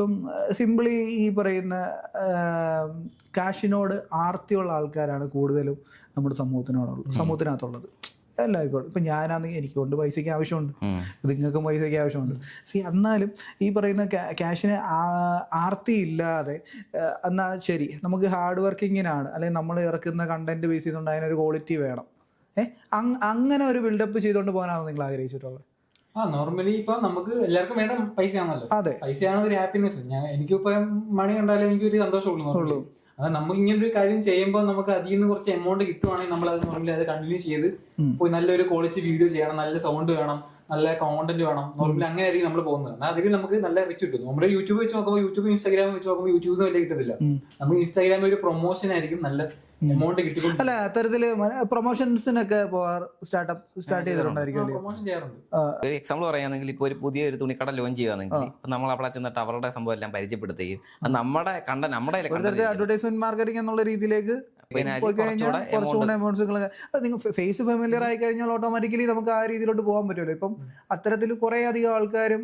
ഇപ്പം സിംപിളി ഈ പറയുന്ന കാഷിനോട് ആർത്തിയുള്ള ആൾക്കാരാണ് കൂടുതലും നമ്മുടെ സമൂഹത്തിനോടുള്ളത് സമൂഹത്തിനകത്തുള്ളത്. എല്ലായ്പ്പോഴും. ഇപ്പം ഞാനാണെങ്കിൽ എനിക്ക് കൊണ്ട് പൈസയ്ക്ക് ആവശ്യമുണ്ട്. നിങ്ങൾക്കും പൈസയ്ക്ക് ആവശ്യമുണ്ട്. സി എന്നാലും ഈ പറയുന്ന ക്യാ- ക്യാഷിന് ആ- ആർത്തി ഇല്ലാതെ എന്നാൽ ശരി നമുക്ക് ഹാർഡ് വർക്കിങ്ങിനാണ് അല്ലെങ്കിൽ നമ്മൾ ഇറക്കുന്ന കണ്ടന്റ് ബേസ് ചെയ്തുകൊണ്ട് അതിനൊരു ക്വാളിറ്റി വേണം. ഏഹ് അങ്ങനെ ഒരു ബിൽഡപ്പ് ചെയ്തുകൊണ്ട് പോകാനാണ് നിങ്ങൾ ആഗ്രഹിച്ചിട്ടുള്ളത്? ആ നോർമലി ഇപ്പൊ നമുക്ക് എല്ലാവർക്കും വേണ്ട പൈസയാണല്ലോ അതെ പൈസയാണ് ഒരു ഹാപ്പിനെസ് ഞാൻ എനിക്കിപ്പോ മണി കണ്ടാലും എനിക്കൊരു സന്തോഷമുള്ളൂ ഉള്ളൂ. normally. അത് നമുക്ക് ഇങ്ങനെ ഒരു കാര്യം ചെയ്യുമ്പോൾ നമുക്ക് അതിൽ നിന്ന് കുറച്ച് എമൗണ്ട് കിട്ടുവാണെങ്കിൽ നമ്മൾ അത് നോർമലി അത് കണ്ടിന്യൂ ചെയ്ത്. പോയി നല്ലൊരു ക്വാളിറ്റി വീഡിയോ ചെയ്യണം നല്ല സൗണ്ട് വേണം നല്ല കോണ്ടന്റ് വേണം. നോർമലി അങ്ങനെ ആയിരിക്കും നമ്മൾ പോകുന്നത്. എന്നാൽ അതിൽ നമുക്ക് നല്ല റിച്ച് കിട്ടും. നമ്മുടെ യൂട്യൂബ് വെച്ച് നോക്കുമ്പോൾ യൂട്യൂബ് ഇൻസ്റ്റാഗ്രാം വെച്ച് നോക്കുമ്പോൾ യൂട്യൂബിൽ വലിയ കിട്ടത്തില്ല. നമുക്ക് ഇൻസ്റ്റാഗ്രാമിൽ ഒരു പ്രൊമോഷൻ ആയിരിക്കും നല്ല എമൗണ്ട് കിട്ടും അല്ല അത്തരത്തിൽ പ്രൊമോഷൻസിനൊക്കെ പോവാർ സ്റ്റാർട്ടപ്പ് സ്റ്റാർട്ട് ചെയ്തിട്ടുണ്ടായിരിക്കും അല്ലേ? പ്രൊമോഷൻ ചെയ്യാറുണ്ട്. ഒരു എക്സാമ്പിൾ പറയുകയാണെങ്കിൽ ഇപ്പോൾ ഒരു പുതിയ ഒരു തുണിക്കട ലോഞ്ച് ചെയ്യുകയാണെങ്കിൽ നമ്മൾ അവിടെ ചെന്നിട്ട് അവരുടെ സംഭവം എല്ലാം പരിചയപ്പെടുത്തുകയും നമ്മുടെ കണ്ട നമ്മുടെ അഡ്വർടൈസ്മെന്റ് മാർക്കറ്റിംഗ് എന്നുള്ള രീതിയിലേക്ക് പോയി കഴിഞ്ഞാൽ കുറച്ചുകൂടെ കുറച്ചുകൂടെ എമൗണ്ട്സുകളൊക്കെ അത് നിങ്ങൾ ഫേസ് ഫെമിലിയർ ആയി കഴിഞ്ഞാൽ ഓട്ടോമാറ്റിക്കലി നമുക്ക് ആ രീതിയിലോട്ട് പോകാൻ പറ്റുമല്ലോ. ഇപ്പം അത്തരത്തിൽ കുറേ അധികം ആൾക്കാരും